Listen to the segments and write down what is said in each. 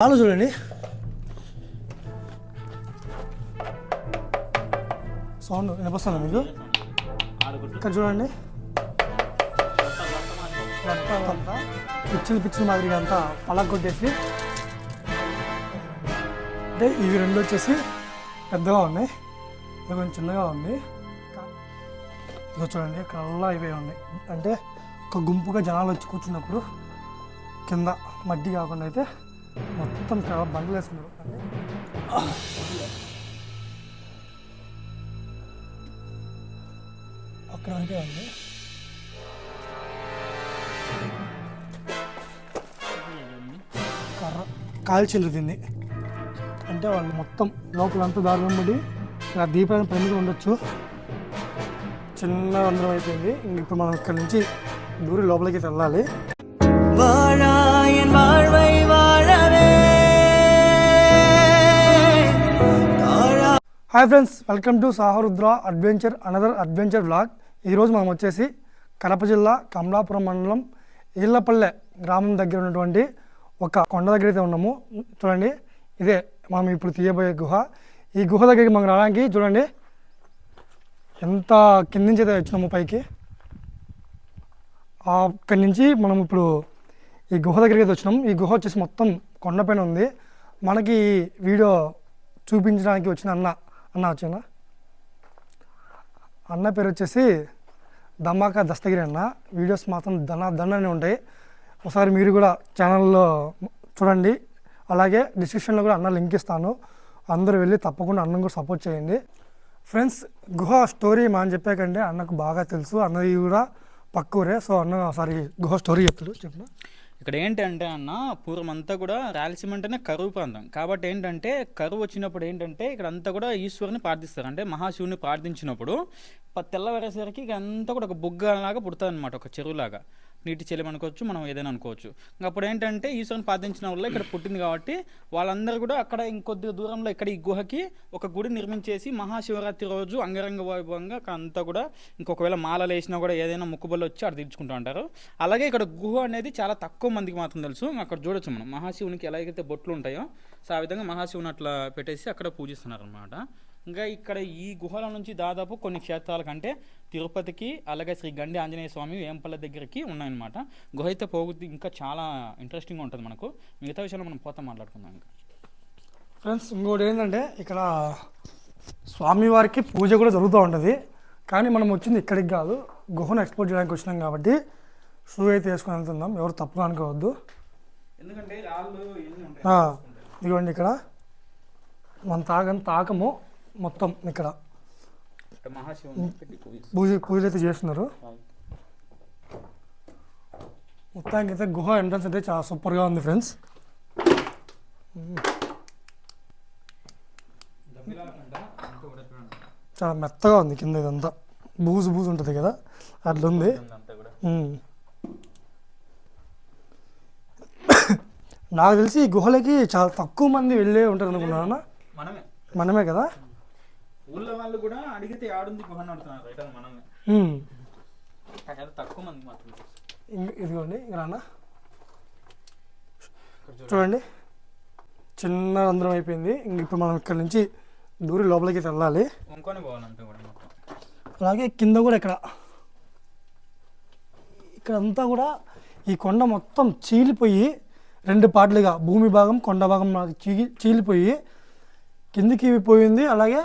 పాలు చూడండి. సౌండ్ వినిపిస్తుందా మీకు? ఇక్కడ చూడండి. పిచ్చిన పిచ్చిన పిచ్చిల మాదిరిగా అంతా పలక కొట్టేసి అంటే ఇవి రెండు వచ్చేసి పెద్దగా ఉన్నాయి. ఇది కొంచెం చిన్నగా ఉంది. ఇదిగో చూడండి కళ్ళ ఇవే ఉన్నాయి. అంటే ఒక గుంపుగా జనాలు వచ్చి కూర్చున్నప్పుడు కింద మడ్డి కాకుండా అయితే మొత్తం చాలా బండ్లు వేసుకున్నారు. అక్కడ అంటే ఉంది. కర్ర కాల్చిండ్రు దీన్ని అంటే వాళ్ళు మొత్తం లోపలంతా దారుణం పడి దీపాన్ని పెండుగా ఉండొచ్చు. చిన్న రంధ్రం అయిపోయింది. ఇప్పుడు మనం ఇక్కడ నుంచి దూరి లోపలికి వెళ్ళాలి. Hi friends welcome to Saharudra adventure another adventure blog ఈరోజు మనం వచ్చేసి కడప జిల్లా కమలాపురం మండలం ఈళ్ళపల్లె గ్రామం దగ్గర ఉన్నటువంటి ఒక కొండ దగ్గర అయితే ఉన్నాము. చూడండి ఇదే మనం ఇప్పుడు తీయబోయే గుహ. ఈ గుహ దగ్గరికి మనం రావడానికి చూడండి ఎంత కింద నుంచి అయితే వచ్చినాము పైకి. అక్కడి నుంచి మనం ఇప్పుడు ఈ గుహ దగ్గరికి అయితే వచ్చినాం. ఈ గుహ వచ్చేసి మొత్తం కొండపైన ఉంది. మనకి ఈ వీడియో చూపించడానికి వచ్చిన అన్న అన్న వచ్చానా అన్న. పేరు వచ్చేసి దమాకా దస్తగిరి అన్న. వీడియోస్ మాత్రం దన దండనే ఉంటాయి. ఒకసారి మీరు కూడా ఛానల్లో చూడండి. అలాగే డిస్క్రిప్షన్లో కూడా అన్న లింక్ ఇస్తాను. అందరూ వెళ్ళి తప్పకుండా అన్నం కూడా సపోర్ట్ చేయండి. ఫ్రెండ్స్ గుహ స్టోరీ మనం చెప్పాకంటే అన్నకు బాగా తెలుసు. అన్నది కూడా పక్కూరే. సో అన్న ఒకసారి గుహ స్టోరీ చెప్తాడు. చెప్పిన? ఇక్కడ ఏంటంటే అన్న పూర్వం అంతా కూడా రాయలసీమ అంటేనే కరువు ప్రాంతం. కాబట్టి ఏంటంటే కరువు వచ్చినప్పుడు ఏంటంటే ఇక్కడ అంతా కూడా ఈశ్వరుని ప్రార్థిస్తారు. అంటే మహాశివుని ప్రార్థించినప్పుడు తెల్లవారేసరికి ఇక అంతా కూడా ఒక బుగ్గలాగా పుడుతుంది అనమాట ఒక చెరువులాగా. నీటి చెల్లెం అనుకోవచ్చు మనం ఏదైనా అనుకోవచ్చు. అప్పుడు ఏంటంటే ఈశ్వరుని పాదించిన వల్ల ఇక్కడ పుట్టింది కాబట్టి వాళ్ళందరూ కూడా అక్కడ ఇంకొద్ది దూరంలో ఇక్కడ ఈ గుహకి ఒక గుడి నిర్మించేసి మహాశివరాత్రి రోజు అంగరంగ వైభవంగా అంతా కూడా ఇంకొకవేళ మాలలు వేసినా కూడా ఏదైనా ముక్కుబళ్ళు వచ్చి అక్కడ తీర్చుకుంటూ ఉంటారు. అలాగే ఇక్కడ గుహ అనేది చాలా తక్కువ మందికి మాత్రం తెలుసు. అక్కడ చూడొచ్చు మనం. మహాశివునికి ఎలాగైతే బొట్లు ఉంటాయో సో ఆ విధంగా మహాశివుని అట్లా పెట్టేసి అక్కడ పూజిస్తున్నారు అనమాట ఇంకా ఇక్కడ ఈ గుహల నుంచి దాదాపు కొన్ని క్షేత్రాల కంటే తిరుపతికి అలాగే శ్రీ గండి ఆంజనేయ స్వామి వేంపల్లె దగ్గరికి ఉన్నాయన్నమాట. గుహ అయితే పోగుద్ది ఇంకా చాలా ఇంట్రెస్టింగ్గా ఉంటుంది మనకు. మిగతా విషయాలు మనం పోతా మాట్లాడుకుందాం ఇంకా. ఫ్రెండ్స్ ఇంకోటి ఏంటంటే ఇక్కడ స్వామివారికి పూజ కూడా జరుగుతూ ఉంటుంది. కానీ మనం వచ్చింది ఇక్కడికి కాదు గుహను ఎక్స్పోర్ట్ చేయడానికి వచ్చినాం కాబట్టి షూ అయితే వేసుకొని వెళ్తున్నాం. ఎవరు తప్పుగా అనుకోవద్దు. ఎందుకంటే ఇదిగోండి ఇక్కడ. మన తాగని తాకము. మొత్తం ఇక్కడ. పూజ పూజలు అయితే చేస్తున్నారు. మొత్తానికి అయితే గుహ ఎంట్రన్స్ అయితే చాలా సూపర్గా ఉంది ఫ్రెండ్స్ చాలా మెత్తగా ఉంది కింద ఇదంతా. బూజు బూజు ఉంటుంది కదా? అట్లా ఉంది అంతా కూడా ఉమ్. నాకు తెలిసి ఈ గుహలకి చాలా తక్కువ మంది వెళ్ళే ఉంటారు అనుకున్నాను మనమే కదా? ఊళ్ళో వాళ్ళు కూడా అడిగితే ఆడుంది గుహ అడుగుతున్నారు. కాకపోతే తక్కువ మంది మాత్రం ఇదిగోండి అన్న చూడండి. చిన్న రంధ్రం అయిపోయింది. ఇంక ఇప్పుడు మనం ఇక్కడ నుంచి దూరి లోపలికి వెళ్ళాలి. కూడా మొత్తం. అలాగే కింద కూడా ఇక్కడ. ఇక్కడ అంతా కూడా ఈ కొండ మొత్తం చీలిపోయి రెండు పార్ట్లుగా భూమి భాగం కొండ భాగం చీ చీలిపోయి కిందికి పోయింది. అలాగే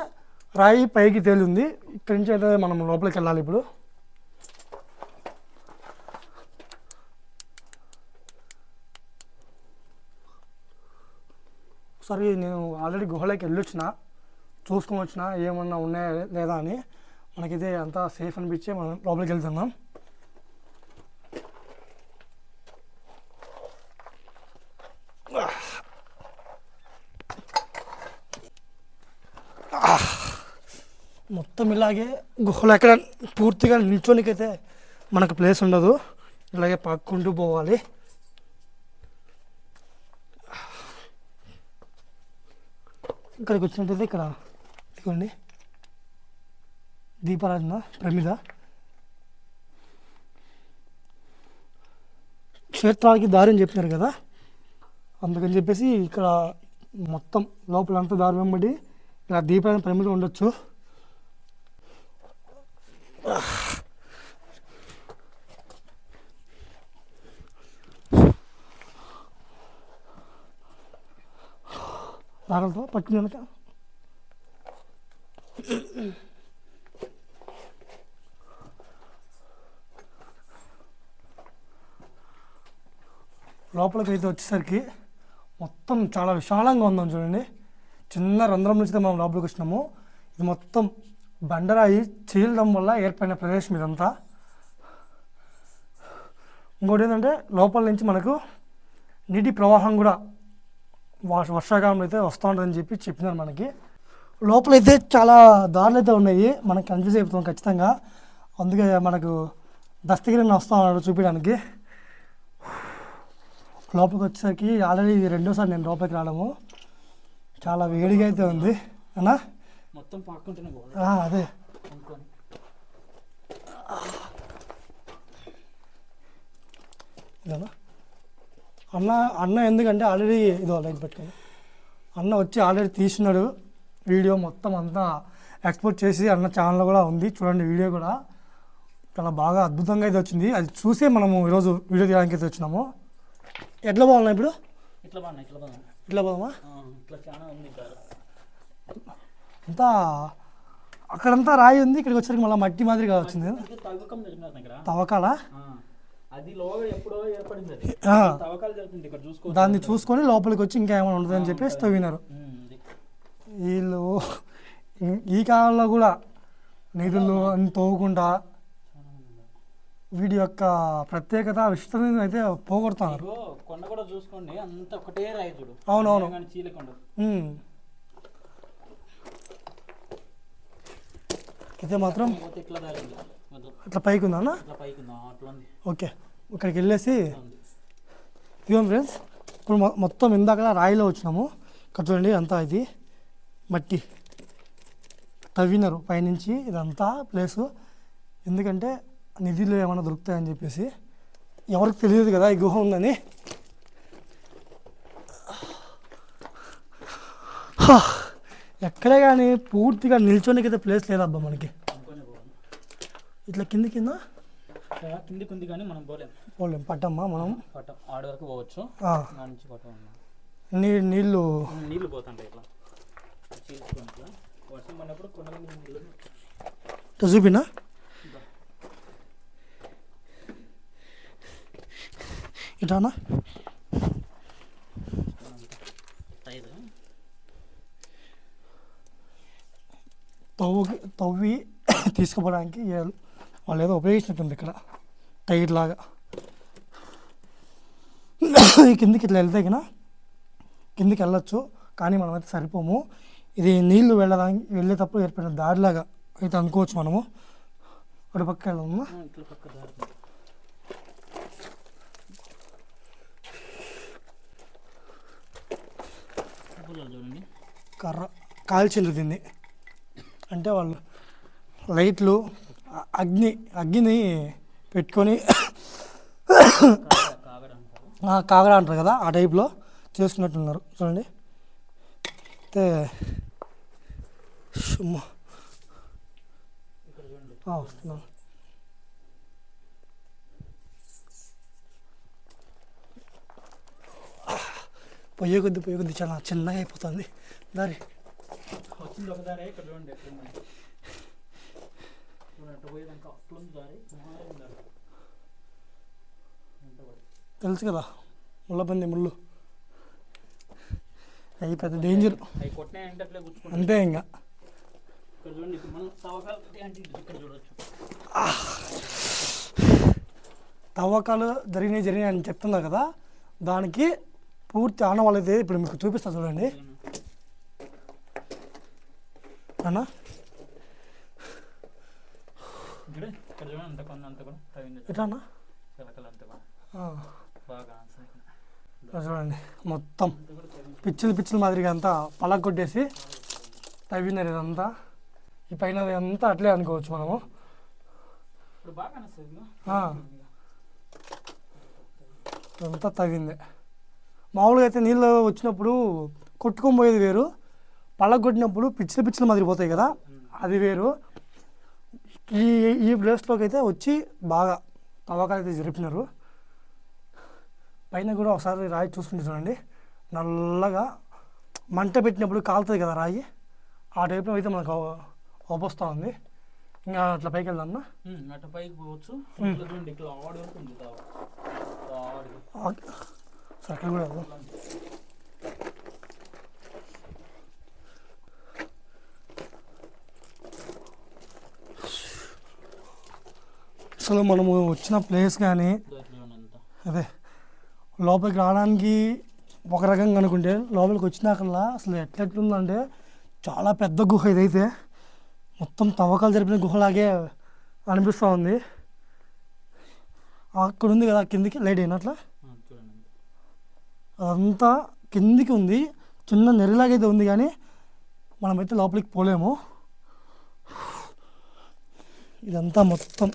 రాయి పైకి తేలింది. ఇక్కడి నుంచి అయితే మనం లోపలికి వెళ్ళాలి ఇప్పుడు. సరే నేను ఆల్రెడీ గుహలోకి వెళ్ళొచ్చిన చూసుకొని వచ్చిన ఏమన్నా ఉన్నాయా లేదా అని మనకైతే అంతా సేఫ్ అనిపించి మనం లోపలికి వెళ్తున్నాం. మొత్తం ఇలాగే గుహలో ఎక్కడ పూర్తిగా నిల్చోనికైతే మనకు ప్లేస్ ఉండదు. ఇలాగే పక్కుంటూ పోవాలి. ఇక్కడికి వచ్చినట్టయితే ఇక్కడ ఇదిగోండి. దీపారాధన ప్రమిద. క్షేత్రాలకి దారి అని చెప్పినారు కదా. అందుకని చెప్పేసి ఇక్కడ మొత్తం లోపలంతా దారి వెంబడి ఇలా దీపాలను ప్రమిద ఉండొచ్చు. తాగలతో పట్టింది వెనక. లోపలికి అయితే వచ్చేసరికి మొత్తం చాలా విశాలంగా ఉందాం చూడండి. చిన్న రంధ్రం నుంచి మనం లోపలికి వచ్చినాము. ఇది మొత్తం బండరాయి చీలడం వల్ల ఏర్పడిన ప్రదేశం ఇదంతా. ఇంకోటి ఏంటంటే లోపల నుంచి మనకు నీటి ప్రవాహం కూడా వర్షాకాలంలో అయితే వస్తూ ఉంటుందని చెప్పి చెప్పినారు మనకి. లోపలైతే చాలా దారులు అయితే ఉన్నాయి. మనకు కన్ఫ్యూజ్ అయిపోతాం ఖచ్చితంగా. అందుకే మనకు దస్తగిరిని వస్తా ఉన్నాడు చూపించడానికి లోపలికి వచ్చేసరికి ఆల్రెడీ రెండోసారి నేను లోపలికి రావడము. చాలా వేడిగా అయితే ఉంది. అన్నా? మొత్తం అదే. ఇదేనా? అన్న అన్న ఎందుకంటే ఆల్రెడీ ఇదో లైట్ పెట్టుకొని అన్న వచ్చి ఆల్రెడీ తీసినాడు వీడియో మొత్తం అంతా ఎక్స్పోర్ట్ చేసి అన్న ఛానల్లో కూడా ఉంది. చూడండి వీడియో కూడా. చాలా బాగా అద్భుతంగా అయితే వచ్చింది. అది చూసే మనము ఈరోజు వీడియో తీయడానికి అయితే వచ్చినాము. ఎట్లా బాగున్నా ఇప్పుడు? ఇట్లా బాగున్నా ఇట్లా బాగున్నా. ఇట్లా బాగుమా ఇట్లా చాలా ఉంది ఇక్కడ అంతా అక్కడంతా రాయి ఉంది. ఇక్కడికి వచ్చరికి మళ్ళీ మట్టి మాదిరిగా వచ్చింది. తవ్వకాల? దాన్ని చూసుకొని లోపలికి వచ్చి ఇంకా ఏమైనా ఉంటుందని చెప్పేసి తవ్వినారు. వీళ్ళు ఈ- కాలంలో కూడా నిధులు అన్ని తవ్వుకుంటా వీడి యొక్క ప్రత్యేకత విస్తరణ అయితే పోగొడుతున్నారు. ఇగో కొండ కూడా చూసుకోండి. అంత ఒకటే అవునవును. అయితే మాత్రం ఇట్లా అట్లా పైకి ఉంది. ఓకే. ఇక్కడికి వెళ్ళేసి ఇవ్వం ఫ్రెండ్స్ ఇప్పుడు మొత్తం ఇందాక రాయిలో వచ్చినాము. ఇక్కడ చూడండి అంతా ఇది మట్టి. తవ్వినారు పైనుంచి ఇదంతా ప్లేసు. ఎందుకంటే నిధులు ఏమైనా దొరుకుతాయని చెప్పేసి ఎవరికి తెలియదు కదా ఈ గుహ ఉందని. ఎక్కడే కానీ పూర్తిగా నిల్చోనికైతే ప్లేస్ లేదబ్బా మనకి. ఇట్లా కింద కింద కిందికి ఉంది కానీ మనం పోలేం. పోలేం. పట్టమ్మా మనం. పట్టం. ఆడ వరకు పోవచ్చు. దాని నుంచి పట్టం నీ నీళ్ళు. నీళ్ళు పోతుంటాయి ఇట్లా. చీల్చుకొని ఇట్లా. వర్షం పడినప్పుడు కొండల మీద నీళ్ళు. చూపినా? ఇటానా టైర్ తవ్వుకి తవ్వి తీసుకుపోవడానికి వాళ్ళు ఏదో ఉపయోగించినట్టుంది ఇక్కడ. టైర్ లాగా ఈ కిందికి ఇట్లా వెళ్తే కినా కిందికి వెళ్ళొచ్చు కానీ మనమైతే సరిపోము. ఇది నీళ్ళు వెళ్ళడానికి వెళ్ళేటప్పుడు ఏర్పడిన దారిలాగా అయితే అనుకోవచ్చు మనము. ఒక పక్క వెళ్దాము? కర్ర కాల్చిండ్రు దీన్ని. అంటే వాళ్ళు లైట్లు అగ్ని అగ్గిని పెట్టుకొని కాగడ అంటారు కదా ఆ టైప్లో చేసుకున్నట్టున్నారు. చూడండి. అయితే వస్తున్నాను పొయ్యే కొద్ది పొయ్యే కొద్ది చాలా చిన్నగా అయిపోతుంది. దారి. వచ్చింది ఇక్కడ చూడండి ఎట్లుంది చూడండి అటు పోయేదాకా అట్లుంది దారి సుమారు దారి ఎంత పడి తెలుసు కదా ముళ్ళపంది ముళ్ళు. అవి పెద్ద డేంజర్ అంతే ఇంకా. తవ్వకాలు జరిగినాయి జరిగినాయి అని చెప్తున్నా కదా దానికి పూర్తి ఆనవాళ్ళు ఇప్పుడు మీకు చూపిస్తా చూడండి. అన్న ఇక్కడ ఇక్కడ చూడండి అంత కొంత అంత కూడా తవ్వింది ఎట్లా అన్న చిలకలు అంతా కూడా ఆ, బాగా ఆన్సర్ చూడండి మొత్తం అంతా పిచ్చులు పిచ్చుల మాదిరిగా అంతా పలక కొట్టేసి తవ్వినారు ఇదంతా ఈ పైన అంతా అట్లే అనుకోవచ్చు మనము. ఇదంతా తవ్విందే. మామూలుగా అయితే నీళ్ళు వచ్చినప్పుడు కొట్టుకొని పోయేది వేరు. పళ్ళగొట్టినప్పుడు పిచ్చిల పిచ్చిలు మదిరిపోతాయి కదా? అది వేరు. ఈ ఈ ప్లేస్లోకి అయితే వచ్చి బాగా తవ్వకాలు అయితే జరిపినారు పైన కూడా ఒకసారి రాయి చూసుకుంటే చూడండి. నల్లగా మంట పెట్టినప్పుడు కాలుతుంది కదా రాయి. ఆ టైప్లో అయితే మనకు అవపోస్తూ ఉంది. ఇంకా అట్లా పైకి వెళ్దాం పైకి పోవచ్చు. కూడా వెళ్దాం. అసలు మనము వచ్చిన ప్లేస్ కానీ అదే లోపలికి రావడానికి ఒక రకంగా అనుకుంటే లోపలికి వచ్చినాకల్లా అసలు ఎట్లెట్లుందంటే చాలా పెద్ద గుహ ఇదైతే. మొత్తం తవ్వకాలు జరిపిన గుహలాగే అనిపిస్తూ ఉంది. అక్కడ ఉంది కదా కిందికి లైట్ అయినట్లా అదంతా కిందికి ఉంది. చిన్న నెరిలాగైతే ఉంది కానీ మనమైతే లోపలికి పోలేము. ఇదంతా మొత్తం.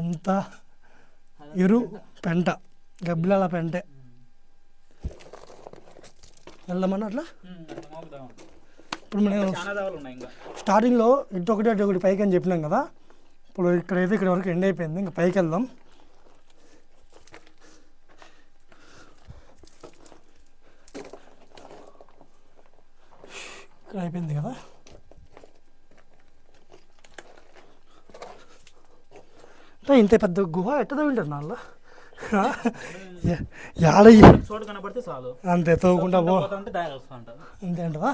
అంతా ఎరు పెంట గబ్బిలాల పెంటే. వెళ్దామన్నా అట్లా. ఇప్పుడు మనం స్టార్టింగ్లో ఇటు ఒకటి అటు ఒకటి పైకి అని చెప్పినాం కదా. ఇప్పుడు ఇక్కడైతే ఇక్కడ వరకు ఎండ్ అయిపోయింది. ఇంకా పైకి వెళ్దాం. ఇక్కడ అయిపోయింది కదా. అంటే ఇంత పెద్ద గుహ ఎట్ట తవ్వింటారు యాడ చోటు కనబడితే చాలు. అంతే తవ్వుకుంటా పో. అంతే అంటవా?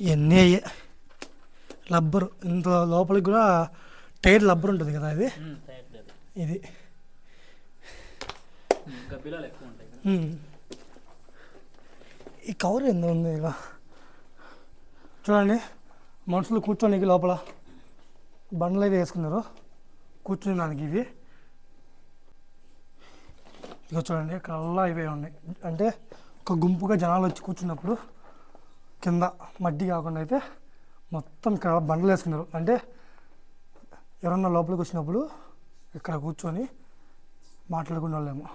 ఇవన్నీ అయ్యే? రబ్బరు ఇంత లోపలికి కూడా టైర్ రబ్బర్ ఉంటుంది కదా ఇది? ఇది. ఎక్కువ ఉంటాయి. ఈ కవర్ ఎంత ఉంది ఇక చూడండి మనుషులు కూర్చోడానికి లోపల బండ్లు అయితే వేసుకున్నారు. కూర్చున్నానికి ఇవి. ఇక చూడండి కల్లా ఇవే ఉన్నాయి. అంటే ఒక గుంపుగా జనాలు వచ్చి కూర్చున్నప్పుడు కింద మడ్డి కాకుండా అయితే మొత్తం ఇక్కడ బండ్లు వేసుకున్నారు. అంటే ఎవరన్నా లోపలికి వచ్చినప్పుడు ఇక్కడ కూర్చొని మాట్లాడుకునే వాళ్ళేమో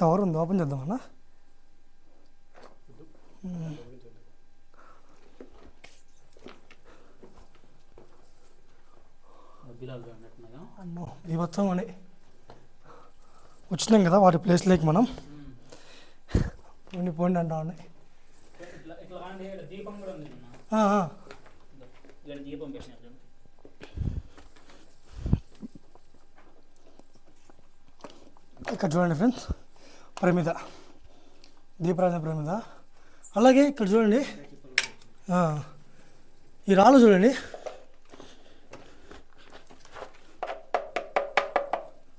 కవర్ ఉంది ఓపెన్ చేద్దామన్నా. అమ్మో బీభత్సం అని వచ్చినాం కదా వాటి ప్లేస్లోకి మనం. పోండి పోండి అంటా ఉన్నాయి ఇక్కడ చూడండి. ఫ్రెండ్స్ ప్రమిద దీపరాజ ప్రమిద అలాగే ఇక్కడ చూడండి. ఈ రాళ్ళు చూడండి.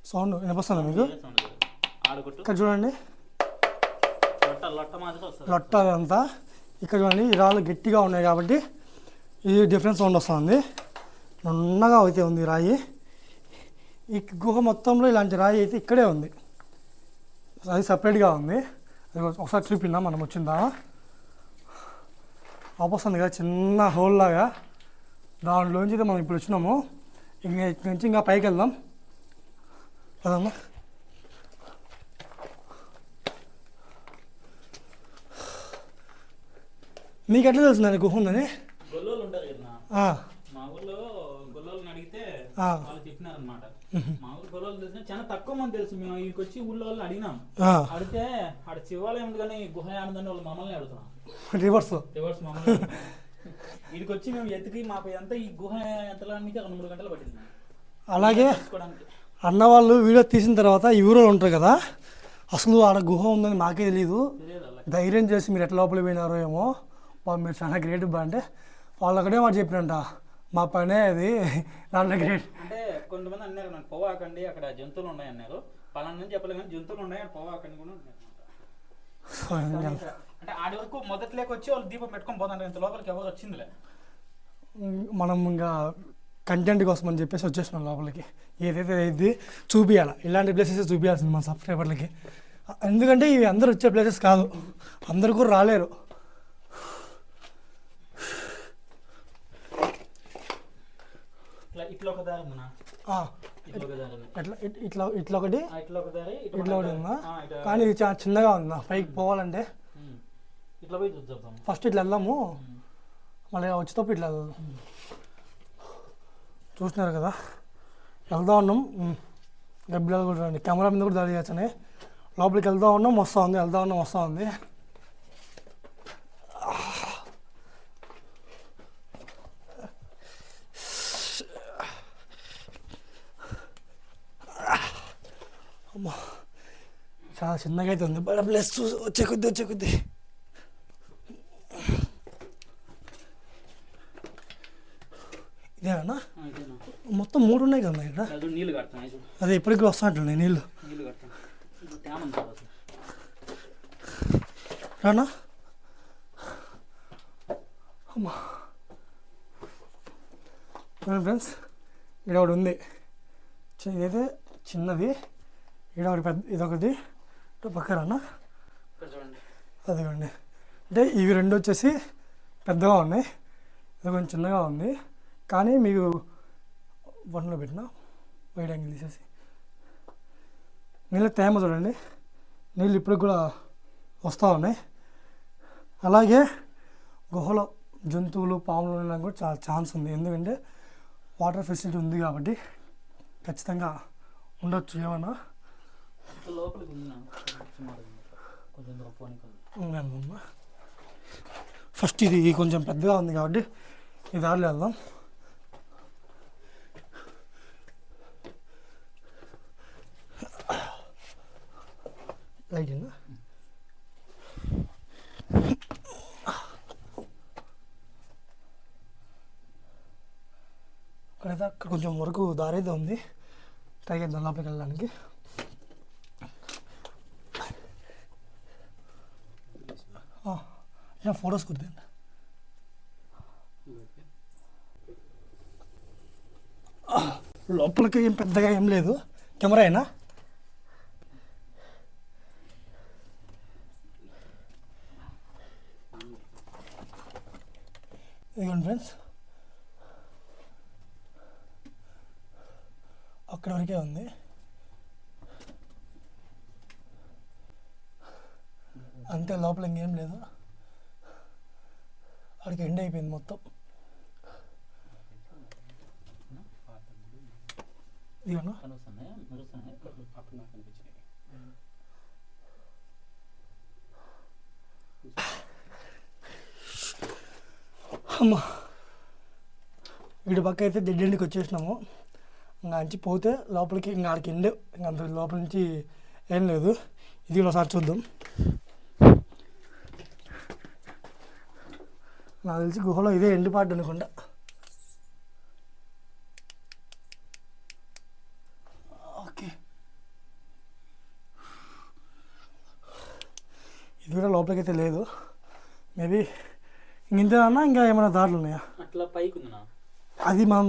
సౌండ్ వినిపిస్తుందా మీకు? ఇక్కడ చూడండి. లొట్ట అంతా అదంతా ఇక్కడ చూడండి ఈ రాళ్ళు గట్టిగా ఉన్నాయి కాబట్టి ఇది డిఫరెన్స్ సౌండ్ వస్తుంది. నున్నగా అయితే ఉంది ఈ రాయి. ఈ గుహ మొత్తంలో ఇలాంటి రాయి అయితే ఇక్కడే ఉంది. అది సపరేట్గా ఉంది. అది ఒకసారి చూపిందా మనం వచ్చిందా ఆపోస్తుంది కదా చిన్న హోల్ లాగా. దాంట్లోంచి మనం ఇప్పుడు వచ్చినాము. ఇంకా ఇక్కడి నుంచి ఇంకా పైకి వెళ్దాం. కదమ్మా మీకు ఎట్లా తెలుస్తుంది గుహ ఉందని? మా ఊర్లో గొల్లోళ్ళని అడిగితే. వాళ్ళు చెప్పినారు అనమాట మా ఊరు గొల్లోళ్ళు తెలిసిన చాలా తక్కువ మంది తెలుసు. మేము ఇక్కడికి వచ్చి ఊళ్ళో వాళ్ళని అడిగినాం. అడిగితే ఆడ శివాలయం ఉంది కానీ గుహ ఆనందని వాళ్ళు మమ్మల్ని అడుగుతున్నాం రివర్స్ రివర్స్ మమ్మల్ని ఇక్కడికి వచ్చి మేము ఎత్తుకి మాకు ఎంత ఈ గుహ ఎంతలానికి రెండు మూడు గంటలు పట్టింది. అలాగే అన్న వాళ్ళు వీడియో తీసిన తర్వాత ఈ ఉంటారు కదా అసలు ఆడ గుహ ఉందని మాకే తెలియదు ధైర్యం చేసి మీరు ఎట్లా లోపలికి పోయినారో ఏమో. వాళ్ళు మీరు చాలా గ్రేట్ బా అంటే వాళ్ళు ఒకటే మాట చెప్పినంట మా పనే అది. దాంట్లో గ్రేట్ అంటే కొంతమంది అన్నారు నాకు పోవాకండి అక్కడ జంతువులు ఉన్నాయి అన్నారు పలానా చెప్పలేదు కానీ జంతువులు ఉన్నాయి అక్కడ పోవాకండి కూడా అంటే ఆడి వరకు మొదటి లేక వచ్చి వాళ్ళు దీపం పెట్టుకొని పోతారు ఇంత లోపలికి ఎవరు వచ్చిందిలే. మనం ఇంకా కంటెంట్ కోసం అని చెప్పేసి వచ్చేసినాం లోపలికి. ఏదైతే ఇది చూపించాలి ఇలాంటి ప్లేసెస్ చూపించాల్సింది మన సబ్స్క్రైబర్లకి ఎందుకంటే ఇవి అందరు వచ్చే ప్లేసెస్ కాదు. అందరు కూడా రాలేరు. ఇట్లా ఒక ఇట్లా ఇట్లా ఒకటి. ఇట్లా ఒకటి ఉందా? కానీ ఇది చాలా చిన్నగా ఉందా? పైకి పోవాలంటే? ఇట్లా పోయి చూద్దాం. ఫస్ట్ ఇట్లా వెళ్దాము. మళ్ళీ వచ్చేటప్పుడు ఇట్లా వెళ్దాం. చూసినారు కదా. వెళ్దా ఉన్నాం గబ్బిలాలు కూడా రండి. కెమెరా మీద కూడా దాడి చేస్తానే లోపలికి వెళ్తా ఉన్నాం వస్తూ ఉంది. వెళ్తా ఉన్నాం వస్తూ ఉంది. అమ్మా. చాలా చిన్నగా అయితే ఉంది. బయట ప్లేస్ చూసి వచ్చే కొద్ది వచ్చే కొద్దీ. ఇదేనా? మొత్తం మూడు ఉన్నాయి కదా ఇక్కడ? అది ఇప్పటికీ వస్తున్నట్లున్నాయి నీళ్ళు. రానా? అమ్మా. ఫ్రెండ్స్ ఇక్కడ ఒకటి ఉంది. ఇదైతే చిన్నది. ఇక్కడ ఒకటి పెద్ద ఇదొకటి. ఇటు పక్క రానా? ఇక్కడ చూడండి. అదిగోండి. అంటే ఇవి రెండు వచ్చేసి పెద్దగా ఉన్నాయి. ఇది కొంచెం చిన్నగా ఉంది. కానీ మీకు వన్లో పెట్టిన వైడ్ యాంగిల్ తీసేసి. నీళ్ళ తేమ చూడండి. నీళ్ళు ఇప్పుడు కూడా వస్తూ ఉన్నాయి. అలాగే గుహలో జంతువులు పాములు ఉండడానికి కూడా చాలా ఛాన్స్ ఉంది. ఎందుకంటే వాటర్ ఫెసిలిటీ ఉంది కాబట్టి ఖచ్చితంగా ఉండొచ్చు ఏమన్నా. ఫస్ట్ ఇది కొంచెం పెద్దగా ఉంది కాబట్టి ఈ దారిలో వెళ్దాం. లైట్ అక్కడైతే అక్కడ కొంచెం వరకు దారి అయితే ఉంది. ట్రై చేద్దాం లోపలికి వెళ్ళడానికి. నేను ఫొటోస్ కుడతాను లోపలికి ఏం పెద్దగా ఏం లేదు. కెమెరా అయినా ఇదిగోండి ఫ్రెండ్స్. అక్కడి వరకే ఉంది. అంతే లోపల ఇంకేం లేదు. అక్కడికి ఎండ్ అయిపోయింది మొత్తం. ఇదిగోనా కనుస్తున్నాయా? మెరుస్తున్నాయా? అప్పుడు నాకు కనిపించినాయి. అమ్మ. వీడి పక్క అయితే డెడ్ ఎండ్కి వచ్చేసినాము. ఇంకా అంచి పోతే లోపలికి ఇంకా ఆడికి ఎండ్. ఇంకా అంత లోపల నుంచి ఏం లేదు. ఇది కూడా ఒకసారి చూద్దాం. నాకు తెలిసి గుహలో ఇదే ఎండ్ అనుకుంటా. ఓకే. ఇది కూడా లోపలికి అయితే లేదు. మేబీ ఇంతేనా ఇంకా ఏమైనా దారులు ఉన్నాయా? అట్లా పైకి అది మనం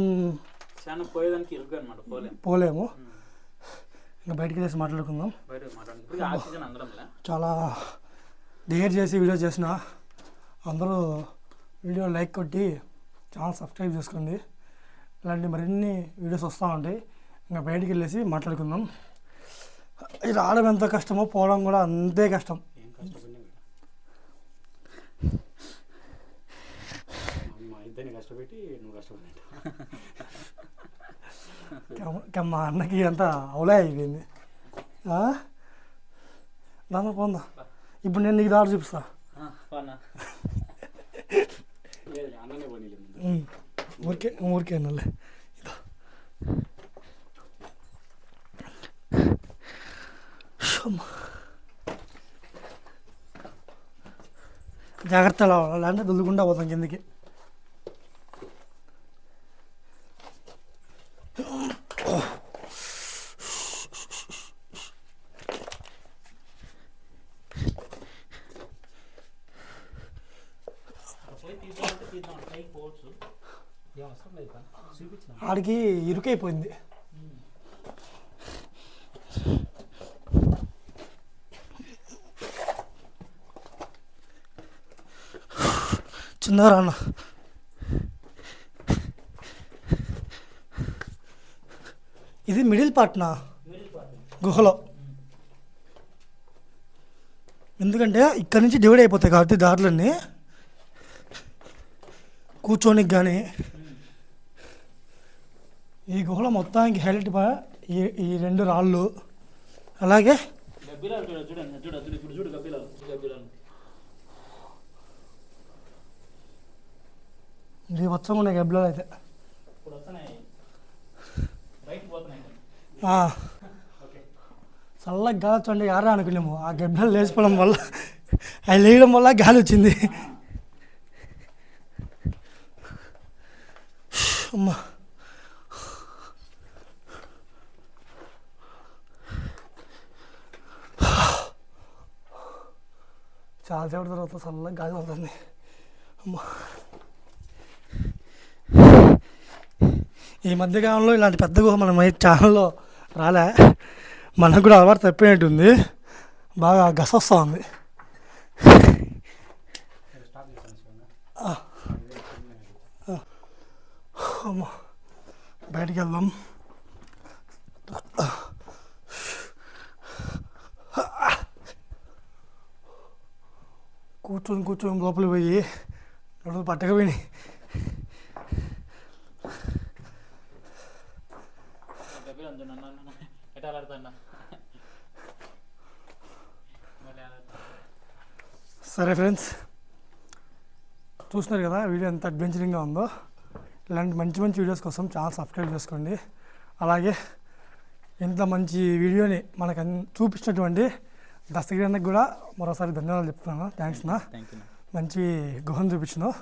చాలా పోయేదానికి ఇరుగు అనమాట పోలేం పోలేము. ఇంకా బయటికి వెళ్ళేసి మాట్లాడుకుందాం. చాలా డేర్ చేసి వీడియో చేసిన అందరూ వీడియో లైక్ కొట్టి ఛానల్ సబ్స్క్రైబ్ చేసుకోండి. ఇలాంటి మరిన్ని వీడియోస్ వస్తూ ఉంటాయి. ఇంకా బయటికి వెళ్ళేసి మాట్లాడుకుందాం. ఇది రావడం ఎంత కష్టమో పోవడం కూడా అంతే కష్టం. ఇద్దరిని కష్టపెట్టి నువ్వు కష్టపడినట్టు మా అన్నకి అంతా అవలే అయిపోయింది. ఆ? దాని పోందా? ఇప్పుడు నేను నీకు దారి చూపిస్తా. ఊరికే ఊరికే నల్లే ఇదో. షమ్మ. జాగ్రత్త అంటే దుల్లుకుంటా పోతాం కిందకి అక్కడ పోయి తీసుకోవాలంటే తీద్దాం పైకి పోవచ్చు ఏం అవసరం లేదు పా. చూపించిన ఆడికి ఇరుకైపోయింది చిన్నగా అన్న ఇది మిడిల్ పార్ట్నా గుహలో. ఎందుకంటే ఇక్కడ నుంచి డివైడ్ అయిపోతాయి కాబట్టి దారులన్నీ. కూర్చోనికి కానీ ఈ గుహలో మొత్తానికి హైలైట్ ఈ ఈ రెండు రాళ్ళు. అలాగే? ఇది వచ్చం ఉన్నాయి గబ్బిలాలు అయితే. చల్లగా గాలి వచ్చండి యారా అనుకున్నాము. ఆ గబ్బిలాలు లేచిపోవడం వల్ల అవి లేయడం వల్ల గాలి వచ్చింది. అమ్మా. చాలా తర్వాత చల్లగా గాలి వస్తుంది అమ్మా ఈ మధ్యకాలంలో ఇలాంటి పెద్ద గుహ మనం ఛానల్లో రాలే. మనకు కూడా అలవాటు తప్పినట్టుంది. బాగా గస వస్తూ ఉంది అమ్మా. బయటికి వెళ్దాం. కూర్చొని కూర్చొని లోపలికి పోయి నడుము పట్టకపోయినాయి సరే ఫ్రెండ్స్ చూస్తున్నారు కదా వీడియో ఎంత అడ్వెంచరింగ్గా ఉందో. ఇలాంటి మంచి మంచి వీడియోస్ కోసం ఛానల్ సబ్స్క్రైబ్ చేసుకోండి. అలాగే ఇంత మంచి వీడియోని మనకు చూపించినటువంటి దస్తగిరి అన్నకు కూడా మరోసారి ధన్యవాదాలు చెప్తున్నాను. థ్యాంక్స్ నా. మంచి గుహను చూపించాను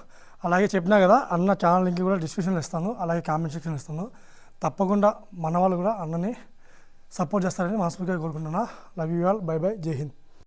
అలాగే చెప్పినా కదా అన్న ఛానల్ లింక్ కూడా డిస్క్రిప్షన్లో ఇస్తాను. అలాగే కామెంట్ సెక్షన్ ఇస్తాను. తప్పకుండా మన వాళ్ళు కూడా అన్నని సపోర్ట్ చేస్తారని మనస్ఫూర్తిగా కోరుకుంటున్నా. Love you all bye bye జై హింద్